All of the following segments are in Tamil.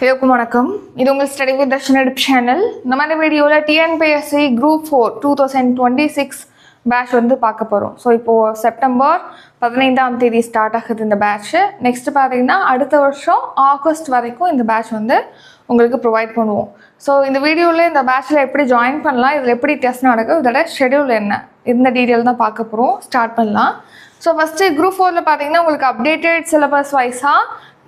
ஹலோக்கும் வணக்கம். இது உங்கள் ஸ்டடி வித் தர்ஷன் எடுப் சேனல் நம்ம இந்த வீடியோவில் TNPSC group four two thousand twenty six batch வந்து பார்க்க போகிறோம் ஸோ இப்போது செப்டம்பர் பதினைந்தாம் தேதி ஸ்டார்ட் ஆகுது இந்த பேட்ச்சு நெக்ஸ்ட் பார்த்தீங்கன்னா அடுத்த வருஷம் ஆகஸ்ட் வரைக்கும் இந்த பேட்ச் வந்து உங்களுக்கு ப்ரொவைட் பண்ணுவோம். ஸோ இந்த வீடியோவில் இந்த பேட்ச்சில் எப்படி ஜாயின் பண்ணலாம் இதில் எப்படி டெஸ்ட் நடக்கும் இதோட ஷெடியூல் என்ன? இந்த டீட்டெயில் தான் பார்க்க போகிறோம் ஸ்டார்ட் பண்ணலாம். ஸோ ஃபஸ்ட்டு குரூப் ஃபோரில் பார்த்தீங்கன்னா உங்களுக்கு அப்டேட்டட் சிலபஸ் வைஸாக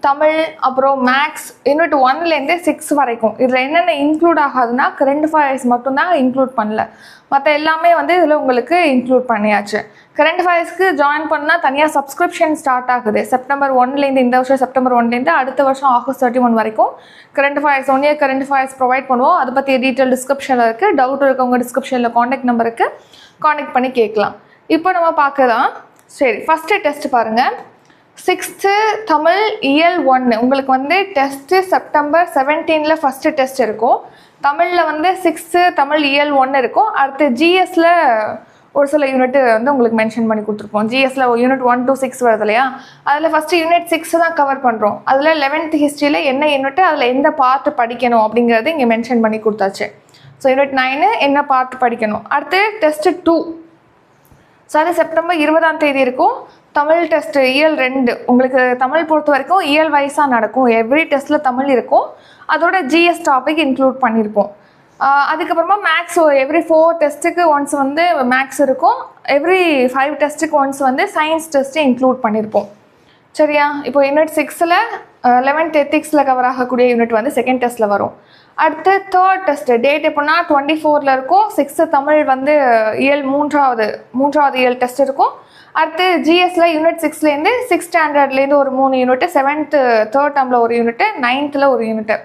தமிழ் அப்புறம் மேக்ஸ் யூனிட் ஒன்லேருந்து சிக்ஸ் வரைக்கும். இதில் என்னென்ன இன்க்ளூட் ஆகாதுன்னா கரண்ட் ஃபயர்ஸ் மட்டும்தான் இன்க்ளூட் பண்ணல. மற்ற எல்லாமே வந்து இதில் உங்களுக்கு இன்க்ளூட் பண்ணியாச்சு. கரண்ட் ஃபயர்ஸ்க்கு ஜாயின் பண்ணால் தனியாக சப்ஸ்கிரிப்ஷன் ஸ்டார்ட் ஆகுது. செப்டம்பர் ஒன்லேருந்து இந்த வருஷம் செப்டம்பர் ஒன்லேருந்து அடுத்த வருஷம் ஆகஸ்ட் தேர்ட்டி ஒன் வரைக்கும் current affairs one year current affairs provide பண்ணுவோம். அதை பற்றி டீட்டெயில் டிஸ்கிரிப்ஷனில் இருக்குது டவுட் இருக்கவங்க டிஸ்கிரிப்ஷனில் காண்டாக்ட் நம்பருக்கு காண்டாக்ட் பண்ணி கேட்கலாம். இப்போ நம்ம பார்க்கலாம் சரி ஃபஸ்ட்டு டெஸ்ட் பாருங்கள் சிக்ஸ்த்து தமிழ் இயல் ஒன்று உங்களுக்கு வந்து டெஸ்ட்டு செப்டம்பர் செவன்டீனில் ஃபஸ்ட்டு டெஸ்ட் இருக்கும். தமிழில் வந்து சிக்ஸ்த்து தமிழ் இயல் ஒன்று இருக்கும். அடுத்து ஜிஎஸ்ல ஒரு சில யூனிட் வந்து உங்களுக்கு மென்ஷன் பண்ணி கொடுத்துருப்போம். ஜிஎஸ்ல யூனிட் ஒன் டூ சிக்ஸ் வருது இல்லையா? அதில் ஃபஸ்ட்டு யூனிட் சிக்ஸ் தான் கவர் பண்ணுறோம் அதில் லெவன்த் ஹிஸ்ட்ரியில் என்ன யூனிட் அதில் எந்த பார்ட்டு படிக்கணும் அப்படிங்கிறது இங்கே மென்ஷன் பண்ணி கொடுத்தாச்சு. ஸோ யூனிட் நைனு என்ன பார்ட் படிக்கணும்? அடுத்து டெஸ்ட்டு டூ ஸோ அது செப்டம்பர் இருபதாம் தேதி இருக்கும். தமிழ் டெஸ்ட் இயல் ரெண்டு. உங்களுக்கு தமிழ் பொறுத்த வரைக்கும் இயல் வைஸாக நடக்கும். எவ்ரி டெஸ்ட்டில் தமிழ் இருக்கும். அதோட ஜிஎஸ் டாபிக் இன்க்ளூட் பண்ணியிருப்போம் அதுக்கப்புறமா மேக்ஸ் எவ்ரி ஃபோர் டெஸ்ட்டுக்கு ஒன்ஸ் வந்து மேக்ஸ் இருக்கும். எவ்ரி ஃபைவ் டெஸ்ட்டுக்கு ஒன்ஸ் வந்து சயின்ஸ் டெஸ்ட்டு இன்க்ளூட் பண்ணியிருப்போம் சரியா? இப்போ யூனிட் சிக்ஸில் லெவன்த் எத்திக்ஸில் கவர் ஆகக்கூடிய யூனிட் வந்து செகண்ட் டெஸ்ட்டில் வரும். அடுத்து தேர்ட் டெஸ்ட் டேட் எப்போனா டுவெண்ட்டி ஃபோரில் இருக்கும். சிக்ஸ்த்து தமிழ் வந்து இயல் மூன்றாவது மூன்றாவது இயல் டெஸ்ட் இருக்கும். அடுத்து ஜிஎஸ்ல யூனிட் சிக்ஸ்லேருந்து சிக்ஸ் ஸ்டாண்டர்ட்லேருந்து ஒரு மூணு யூனிட்டு செவன்த்து தேர்ட் டேர்மில் ஒரு யூனிட்டு நைன்த்தில் ஒரு யூனிட்டு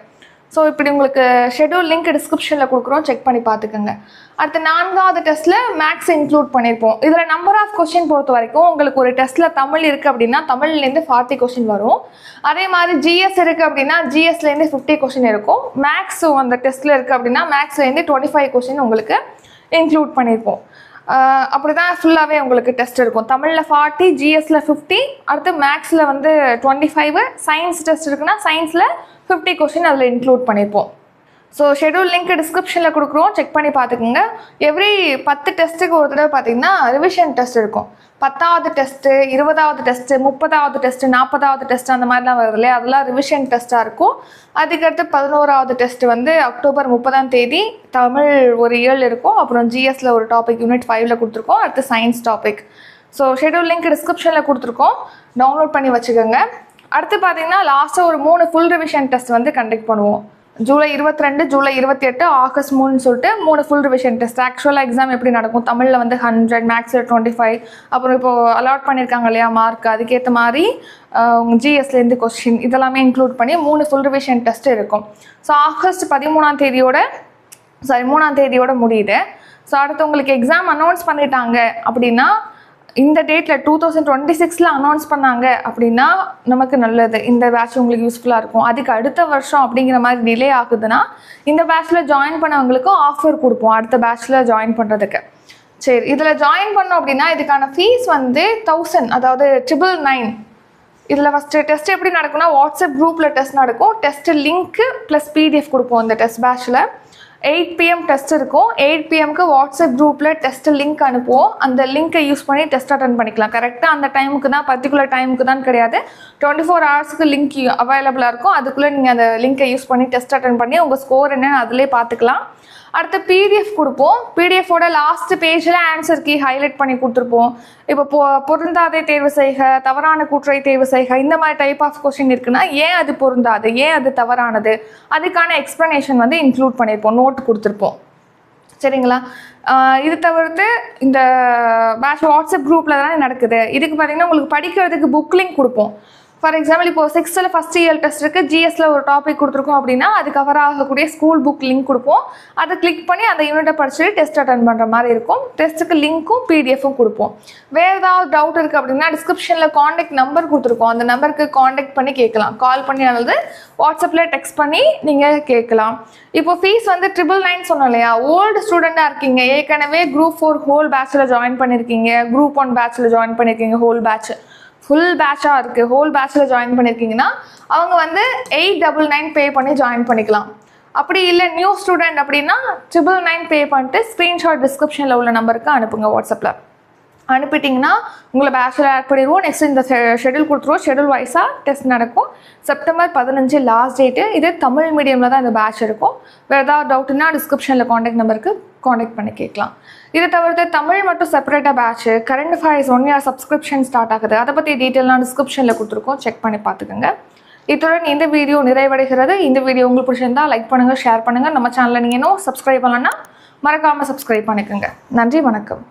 ஸோ இப்படி உங்களுக்கு ஷெடியூல் லிங்க் டிஸ்கிரிப்ஷனில் கொடுக்குறோம். செக் பண்ணி பார்த்துக்கோங்க. அடுத்து நான்காவது டெஸ்ட்டில் மேக்ஸ் இன்க்ளூட் பண்ணியிருப்போம். இதில் நம்பர் ஆஃப் கொஷின் பொறுத்த வரைக்கும் உங்களுக்கு ஒரு டெஸ்ட்டில் தமிழ் இருக்குது அப்படின்னா தமிழ்லேருந்து ஃபார்ட்டி கொஷின் வரும். அதே மாதிரி ஜிஎஸ் இருக்குது அப்படின்னா ஜிஎஸ்லேருந்து ஃபிஃப்டி கொஷின் இருக்கும். மேக்ஸ் அந்த டெஸ்ட்டில் இருக்குது அப்படின்னா மேக்ஸ்லேருந்து டுவெண்ட்டி ஃபைவ் கொஷின் உங்களுக்கு இன்க்ளூட் பண்ணியிருப்போம். அப்படி தான் ஃபுல்லாகவே உங்களுக்கு டெஸ்ட் இருக்கும். தமிழில் ஃபார்ட்டி ஜிஎஸ்சில் ஃபிஃப்டி அடுத்து மேக்ஸில் வந்து டுவெண்ட்டி ஃபைவ் சயின்ஸ் டெஸ்ட் இருக்குன்னா சயின்ஸில் ஃபிஃப்டி கொஷின் அதில் இன்க்ளூட் பண்ணியிருப்போம் ஸோ ஷெடியூல் லிங்க் டிஸ்கிரிப்ஷனில் கொடுக்குறோம். செக் பண்ணி பார்த்துக்குங்க. எவ்ரி பத்து டெஸ்ட்டுக்கு ஒரு தடவை பார்த்தீங்கன்னா ரிவிஷன் டெஸ்ட் இருக்கும். பத்தாவது டெஸ்ட்டு இருபதாவது டெஸ்ட்டு முப்பதாவது டெஸ்ட்டு நாற்பதாவது டெஸ்ட் அந்த மாதிரிலாம் வருது இல்லையா? அதெல்லாம் ரிவிஷன் டெஸ்ட்டாக இருக்கும். அதுக்கடுத்து பதினோராவது டெஸ்ட் வந்து அக்டோபர் முப்பதாம் தேதி தமிழ் ஒரு இயல் இருக்கும். அப்புறம் ஜிஎஸ்சில் ஒரு டாபிக் யூனிட் ஃபைவ்ல கொடுத்துருக்கோம். அடுத்து science topic so schedule link டிஸ்கிரிப்ஷனில் கொடுத்துருக்கோம். டவுன்லோட் பண்ணி வச்சுக்கோங்க. அடுத்து பார்த்தீங்கன்னா லாஸ்ட்டாக ஒரு மூணு ஃபுல் ரிவிஷன் டெஸ்ட் வந்து கண்டக்ட் பண்ணுவோம். ஜூலை இருபத்தி ரெண்டு ஜூலை இருபத்தி எட்டு ஆகஸ்ட் மூணுன்னு சொல்லிட்டு மூணு ஃபுல் ரிவிஷன் டெஸ்ட் ஆக்சுவலாக எக்ஸாம் எப்படி நடக்கும்? தமிழில் வந்து ஹண்ட்ரட் மேக்ஸில் டுவெண்ட்டி ஃபைவ் அப்புறம் இப்போது அலாட் பண்ணியிருக்காங்க இல்லையா மார்க் அதுக்கேற்ற மாதிரி உங்கள் ஜிஎஸ்லேருந்து கொஸ்டின் இதெல்லாமே இன்க்ளூட் பண்ணி மூணு ஃபுல் ரிவிஷன் டெஸ்ட் இருக்கும். ஸோ ஆகஸ்ட் பதிமூணாம் தேதியோட சாரி மூணாம் தேதியோட முடியுது. ஸோ அடுத்து உங்களுக்கு எக்ஸாம் அனௌன்ஸ் பண்ணிட்டாங்க அப்படின்னா இந்த டேட்டில் டூ தௌசண்ட் டுவெண்ட்டி சிக்ஸில் அனௌன்ஸ் பண்ணாங்க அப்படின்னா நமக்கு நல்லது. இந்த பேட்ச் உங்களுக்கு யூஸ்ஃபுல்லாக இருக்கும். அதுக்கு அடுத்த வருஷம் அப்படிங்கிற மாதிரி டிலே ஆகுதுன்னா இந்த பேட்ச்சில் ஜாயின் பண்ணவங்களுக்கும் ஆஃபர் கொடுப்போம் அடுத்த பேட்ச்சில் ஜாயின் பண்ணுறதுக்கு சரி இதில் ஜாயின் பண்ணோம் அப்படின்னா இதுக்கான ஃபீஸ் வந்து தௌசண்ட் அதாவது ட்ரிபிள் நைன் இதில் ஃபஸ்ட்டு டெஸ்ட் எப்படி நடக்கும்னா வாட்ஸ்அப் குரூப்பில் டெஸ்ட் நடக்கும். டெஸ்ட்டு லிங்க்கு ப்ளஸ் பிடிஎஃப் கொடுப்போம் இந்த டெஸ்ட் பேட்ச்சில் எயிட் பிஎம் டெஸ்ட் இருக்கும். எயிட் பிஎம்க்கு வாட்ஸ்அப் குரூப்பில் டெஸ்ட் லிங்க் அனுப்புவோம். அந்த லிங்க்கை யூஸ் பண்ணி டெஸ்ட் அட்டன் பண்ணிக்கலாம். கரெக்டாக அந்த டைமுக்கு தான் பர்டிகுலர் டைமுக்கு தான் கிடையாது. டுவெண்ட்டி ஃபோர் ஹவர்ஸ்க்கு லிங்க் அவைலபிளாக இருக்கும். அதுக்குள்ளே நீங்கள் அந்த லிங்க்கை யூஸ் பண்ணி டெஸ்ட் அட்டன் பண்ணி உங்கள் ஸ்கோர் என்னன்னு அதிலே பார்த்துக்கலாம். அடுத்து பிடிஎஃப் கொடுப்போம். பிடிஎஃபோட லாஸ்ட் பேஜில் ஆன்சர் கீ ஹைலைட் பண்ணி கொடுத்துருப்போம். இப்போ பொ பொருந்தாதே தேர்வு செய்க தவறான கூற்றை தேர்வு செய்க இந்த மாதிரி டைப் ஆஃப் கொஸ்டின் இருக்குன்னா ஏன் அது பொருந்தாது? ஏன் அது தவறானது? அதுக்கான எக்ஸ்ப்ளனேஷன் வந்து இன்க்ளூட் பண்ணியிருப்போம். நோட் போட்டு கொடுத்துருப்போம். சரிங்களா? இது தவிர்த்து இந்த பேட்ச் வாட்ஸ்அப் குரூப்பில் தான் நடக்குது. இதுக்கு பார்த்தீங்கன்னா உங்களுக்கு படிக்கிறதுக்கு புக் லிங்க் கொடுப்போம். ஃபார் எக்ஸாம்பிள் இப்போ சிக்ஸ்த்தில் ஃபஸ்ட் இயர் டெஸ்ட் இருக்குது ஜிஎஸ்ல ஒரு டாபிக் கொடுத்துருக்கோம் அப்படின்னா அது கவர் ஆகக்கூடிய ஸ்கூல் புக் லிங்க் கொடுப்போம். அதை கிளிக் பண்ணி அந்த யூனிட்டை படிச்சுட்டு டெஸ்ட் அட்டன் பண்ணுற மாதிரி இருக்கும். டெஸ்ட்டுக்கு லிங்க்கும் பிடிஎஃப்பும் கொடுப்போம். வேறு ஏதாவது டவுட் இருக்குது அப்படின்னா டிஸ்கிரிப்ஷனில் காண்டாக்ட் நம்பர் கொடுத்துருக்கோம். அந்த நம்பருக்கு காண்டாக்ட் பண்ணி கேட்கலாம். கால் பண்ணி அல்லது வாட்ஸ்அப்பில் டெக்ஸ்ட் பண்ணி நீங்கள் கேட்கலாம். இப்போ ஃபீஸ் வந்து ட்ரிபிள் நைன் சொன்னோம் இல்லையா? ஓல்டு ஸ்டூடெண்ட்டாக இருக்கீங்க. ஏற்கனவே குரூப் ஃபோர் ஹோல் பேட்சில் ஜாயின் பண்ணியிருக்கீங்க குரூப் ஒன் பேட்சில் ஜாயின் பண்ணியிருக்கீங்க ஹோல் பேட்ச் ஃபுல் பேட்சாக இருக்குது ஹோல் பேட்சில் ஜாயின் பண்ணியிருக்கீங்கன்னா அவங்க வந்து எயிட் டபுள் நைன் பே பண்ணி ஜாயின் பண்ணிக்கலாம். அப்படி இல்லை நியூ ஸ்டூடெண்ட் அப்படின்னா ட்ரிபிள் நைன் பே பண்ணிட்டு ஸ்க்ரீன்ஷாட் டிஸ்கிரிப்ஷனில் உள்ள நம்பருக்கு அனுப்புங்க வாட்ஸ்அப்பில் அனுப்பிட்டிங்கன்னா உங்களை பேச்சில் ஆட் பண்ணிடுவோம். நெக்ஸ்ட் இந்த ஷெடியூல் கொடுத்துருவோம். ஷெடியூல் வைஸாக டெஸ்ட் நடக்கும். செப்டம்பர் பதினஞ்சு லாஸ்ட் டேட்டு இது தமிழ் மீடியமில் தான் இந்த பேட்ச் இருக்கும். வேறு ஏதாவது டவுட்னா டிஸ்கிரிப்ஷனில் காண்டாக்ட் நம்பருக்கு காண்டாக்ட் பண்ணி கேட்கலாம். இதை தவிர்த்து தமிழ் மட்டும் செப்பரேட்டாக batch current affairs one year subscription start ஆகுது. அதை பற்றி டீட்டெயிலாம் டிஸ்கிரிப்ஷனில் கொடுத்துருக்கோம். செக் பண்ணி பார்த்துக்கோங்க. இத்துடன் இந்த வீடியோ நிறைவடைகிறது. இந்த வீடியோ உங்களுக்கு பிடிச்சிருந்தா லைக் பண்ணுங்கள் ஷேர் பண்ணுங்கள் நம்ம சேனலில் நீங்கள் இன்னும் சப்ஸ்கிரைப் பண்ணலன்னா மறக்காமல் சப்ஸ்கிரைப் பண்ணிக்கோங்க. நன்றி வணக்கம்.